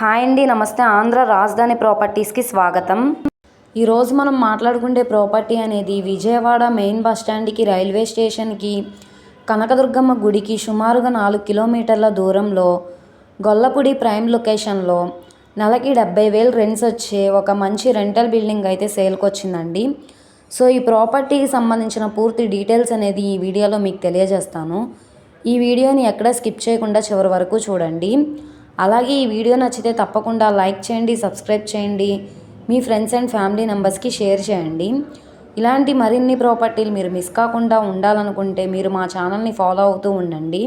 Hi అండి నమస్తే. ఆంధ్ర రాజధాని ప్రాపర్టీస్కి స్వాగతం. ఈరోజు మనం మాట్లాడుకుంటే ప్రాపర్టీ అనేది విజయవాడ మెయిన్ బస్ స్టాండ్కి రైల్వే స్టేషన్కి కనకదుర్గమ్మ గుడికి సుమారుగా నాలుగు కిలోమీటర్ల దూరంలో గొల్లపూడి ప్రైమ్ లొకేషన్లో నెలకి డెబ్బై వేలు రెంట్స్ వచ్చే ఒక మంచి రెంటల్ బిల్డింగ్ అయితే సేల్కి వచ్చిందండి. సో ఈ ప్రాపర్టీకి సంబంధించిన పూర్తి డీటెయిల్స్ అనేది ఈ వీడియోలో మీకు తెలియజేస్తాను. ఈ వీడియోని ఎక్కడ స్కిప్ చేయకుండా చివరి వరకు చూడండి. అలాగే ఈ వీడియో నచ్చితే తప్పకుండా లైక్ చేయండి సబ్స్క్రైబ్ చేయండి మీ ఫ్రెండ్స్ అండ్ ఫ్యామిలీ మెంబర్స్కి షేర్ చేయండి. ఇలాంటి మరిన్ని ప్రాపర్టీలు మీరు మిస్ కాకుండా ఉండాలనుకుంటే మీరు మా ఛానల్ని ఫాలో అవుతూ ఉండండి.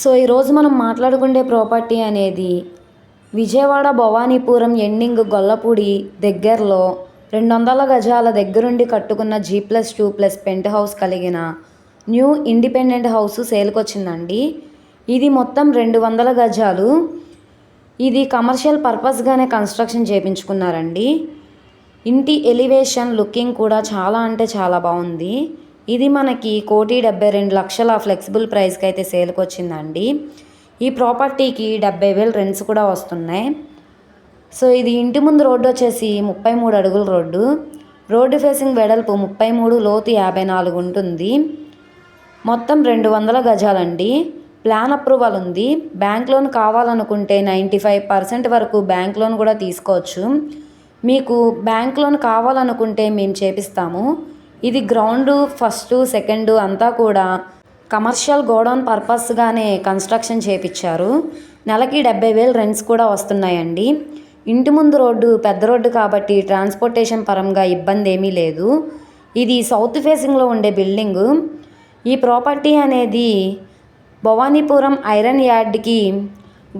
సో ఈరోజు మనం మాట్లాడుకునే ప్రాపర్టీ అనేది విజయవాడ భవానీపురం ఎండింగ్ గొల్లపూడి దగ్గరలో రెండు వందల గజాల దగ్గరుండి కట్టుకున్న G plus two plus penthouse కలిగిన న్యూ ఇండిపెండెంట్ హౌస్ సేల్కొచ్చిందండి. ఇది మొత్తం రెండు వందల గజాలు. ఇది కమర్షియల్ పర్పస్గానే కన్స్ట్రక్షన్ చేయించుకున్నారండి ఇంటి ఎలివేషన్ లుకింగ్ కూడా చాలా అంటే చాలా బాగుంది. ఇది మనకి కోటి డెబ్బై రెండు లక్షల ఫ్లెక్సిబుల్ ప్రైస్కి అయితే సేల్కి వచ్చిందండి. ఈ ప్రాపర్టీకి డెబ్బై వేలు రెంట్స్ కూడా వస్తున్నాయి. సో ఇది ఇంటి ముందు రోడ్డు వచ్చేసి ముప్పై మూడు అడుగుల రోడ్డు. రోడ్డు ఫేసింగ్ వెడల్పు ముప్పై మూడు లోతు యాభై నాలుగు ఉంటుంది. మొత్తం రెండు వందల గజాలండి. ప్లాన్ అప్రూవల్ ఉంది. బ్యాంక్ లోన్ కావాలనుకుంటే నైంటీ ఫైవ్ పర్సెంట్ వరకు బ్యాంక్ లోన్ కూడా తీసుకోవచ్చు. మీకు బ్యాంక్ లోన్ కావాలనుకుంటే మేము చేపిస్తాము. ఇది గ్రౌండ్ ఫస్ట్ సెకండ్ అంతా కూడా కమర్షియల్ గోడౌన్ పర్పస్గానే కన్స్ట్రక్షన్ చేపించారు నెలకి డెబ్బై వేలు రెంట్స్ కూడా వస్తున్నాయండి. ఇంటి ముందు రోడ్డు పెద్ద రోడ్డు కాబట్టి ట్రాన్స్పోర్టేషన్ పరంగా ఇబ్బంది ఏమీ లేదు. ఇది సౌత్ ఫేసింగ్లో ఉండే బిల్డింగు. ఈ ప్రాపర్టీ అనేది భవానీపురం ఐరన్ యార్డ్కి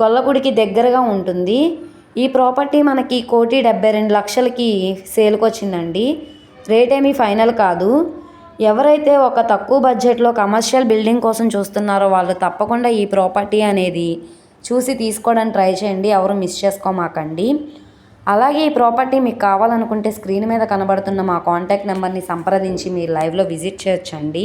గొల్లగుడికి దగ్గరగా ఉంటుంది. ఈ ప్రాపర్టీ మనకి కోటి డెబ్బై రెండు లక్షలకి సేల్కి వచ్చిందండి రేట్ ఏమీ ఫైనల్ కాదు. ఎవరైతే ఒక తక్కువ బడ్జెట్లో కమర్షియల్ బిల్డింగ్ కోసం చూస్తున్నారో వాళ్ళు తప్పకుండా ఈ ప్రాపర్టీ అనేది చూసి తీసుకోవడానికి ట్రై చేయండి. ఎవరు మిస్ చేసుకోమాకండి. అలాగే ఈ ప్రాపర్టీ మీకు కావాలనుకుంటే స్క్రీన్ మీద కనబడుతున్న మా కాంటాక్ట్ నెంబర్ని సంప్రదించి మీరు లైవ్లో విజిట్ చేయొచ్చండి.